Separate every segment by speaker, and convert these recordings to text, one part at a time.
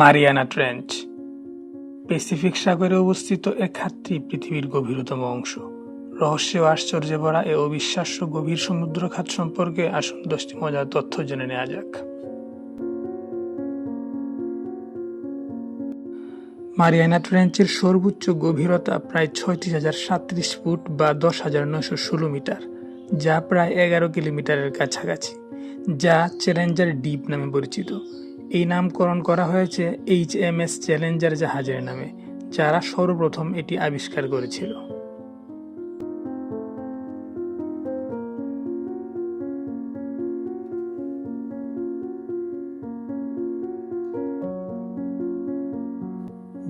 Speaker 1: Mariana trench. Pacific সাগরে অবস্থিত এক খাতটি পৃথিবীর গভীরতম অংশ। রহস্য ও আশ্চর্যে ভরা এ অবিশ্বাস্য গভীর সমুদ্র খাত সম্পর্কে আসুন দশটি মজার তথ্য জেনে নেওয়া যাক। মারিয়ানা ট্রেঞ্চের সর্বোচ্চ গভীরতা প্রায় ছয়ত্রিশ হাজার সাতত্রিশ ফুট বা দশ হাজার নয়শো ষোলো মিটার, যা প্রায় এগারো কিলোমিটারের কাছাকাছি, যা চ্যালেঞ্জার ডিপ নামে পরিচিত। এই নামকরণ করা হয়েছে এইচ এম এস চ্যালেঞ্জার জাহাজের নামে, যারা সর্বপ্রথম এটি আবিষ্কার করেছিল।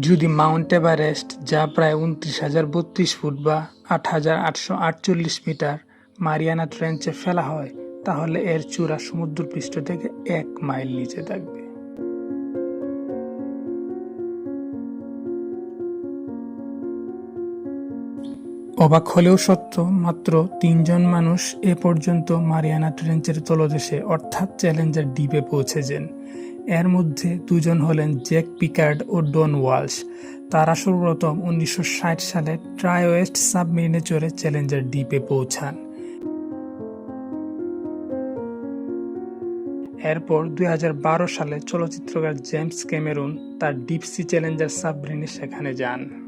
Speaker 1: যদি মাউন্ট এভারেস্ট, যা প্রায় উনত্রিশ হাজার বত্রিশ ফুট বা আট হাজার আটশো আটচল্লিশ মিটার মারিয়ানা ট্রেঞ্চে ফেলা হয়, তাহলে এর চূড়া সমুদ্রপৃষ্ঠ থেকে এক মাইল নিচে থাকবে। অবাক হলেও সত্য, মাত্র তিনজন মানুষ এ পর্যন্ত মারিয়ানা ট্রেঞ্চের তলদেশে, অর্থাৎ চ্যালেঞ্জার দ্বীপে পৌঁছেছেন। এর মধ্যে দুজন হলেন জ্যাক পিকার্ড ও ডন ওয়ালস তারা সর্বপ্রথম উনিশশো ষাট সালে ট্রাইওয়েস্ট সাবমেরিনে চড়ে চ্যালেঞ্জার ডিপে পৌঁছান। এরপর দুই হাজার বারো সালে চলচ্চিত্রকার জেমস ক্যামেরুন তার ডিপসি চ্যালেঞ্জার সাবমেরিনে সেখানে যান।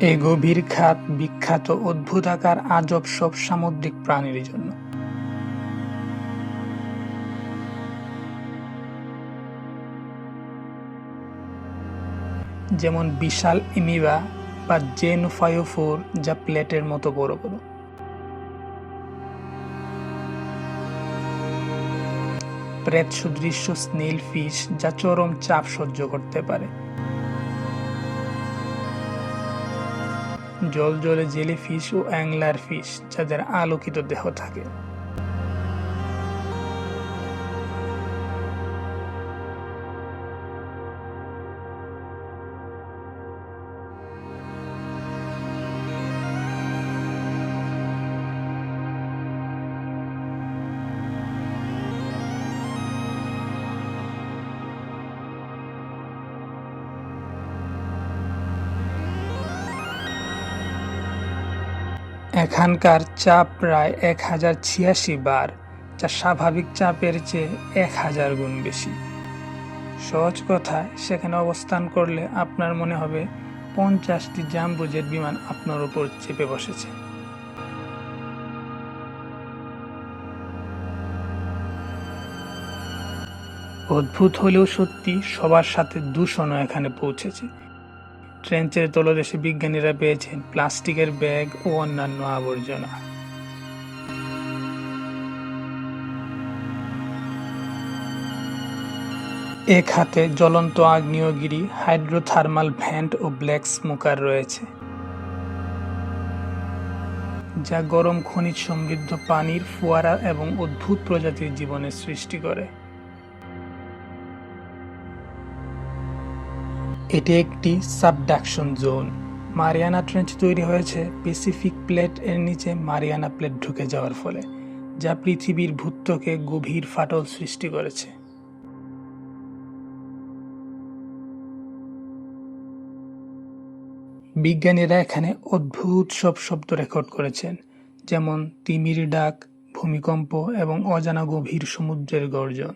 Speaker 1: এই গভীর খাত, বিখ্যাত, অদ্ভুত আকার, আজব সব সামুদ্রিক প্রাণীর জন্য। যেমন বিশাল ইমিবা বা জেনোফায়োফোর যা প্লেটের মতো বড় বড়। প্রেত সুদৃশ্য স্নেল ফিশ যা চরম চাপ সহ্য করতে পারে। জল জলে জেলি ফিশ ও অ্যাংলার ফিশ যাদের আলোকিত দেহ থাকে। এখানকার চাপ প্রায় এক হাজার ছিয়াশি বার, যা স্বাভাবিক চাপের চেয়ে এক হাজার গুণ বেশি। সহজ কথায়, সেখানে অবস্থান করলে আপনার মনে হবে পঞ্চাশটি জাম্বো জেট বিমান আপনার উপর চেপে বসেছে। অদ্ভুত হলেও সত্যি সবার সাথে দূষণও এখানে পৌঁছেছে। ট্রেঞ্চের তলদেশে বিজ্ঞানীরা পেয়েছেন প্লাস্টিকের ব্যাগ ও অন্যান্য আবর্জনা। এ খাতে জ্বলন্ত আগ্নেয়গিরি, হাইড্রোথার্মাল ভ্যান্ট ও ব্ল্যাক স্মোকার রয়েছে, যা গরম খনিজ সমৃদ্ধ পানির ফোয়ারা এবং অদ্ভুত প্রজাতির জীবনের সৃষ্টি করে। এটি একটি সাবডাকশন জোন। মারিয়ানা ট্রেঞ্চ তৈরি হয়েছে প্যাসিফিক প্লেট এর নিচে মারিয়ানা প্লেট ঢুকে যাওয়ার ফলে, যা পৃথিবীর ভূত্বকে গভীর ফাটল সৃষ্টি করেছে। বিজ্ঞানীরা এখানে অদ্ভুত সব শব্দ রেকর্ড করেছেন, যেমন তিমির ডাক, ভূমিকম্প এবং অজানা গভীর সমুদ্রের গর্জন।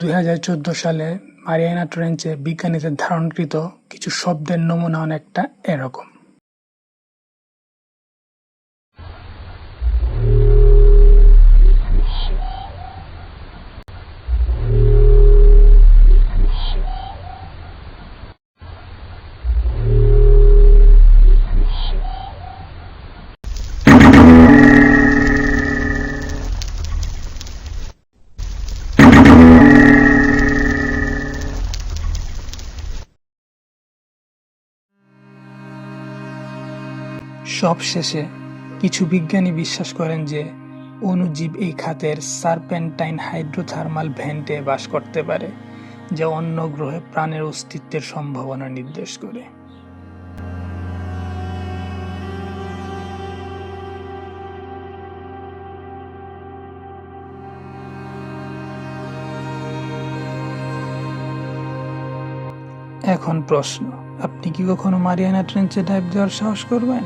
Speaker 1: দুই হাজার চোদ্দ সালে মারিয়ানা ট্রেঞ্চে বিজ্ঞানীদের ধারণকৃত কিছু শব্দের নমুনা অনেকটা এরকম। সবশেষে কিছু বিজ্ঞানী বিশ্বাস করেন যে অণুজীব এই খাতের সারপেন্টাইন হাইড্রোথার্মাল ভেন্টে বাস করতে পারে, যা অন্য গ্রহে প্রাণের অস্তিত্বের সম্ভাবনা নির্দেশ করে। এখন প্রশ্ন, আপনি কি কখনো মারিয়ানা ট্রেঞ্চে ডাইভ দেওয়ার সাহস করবেন?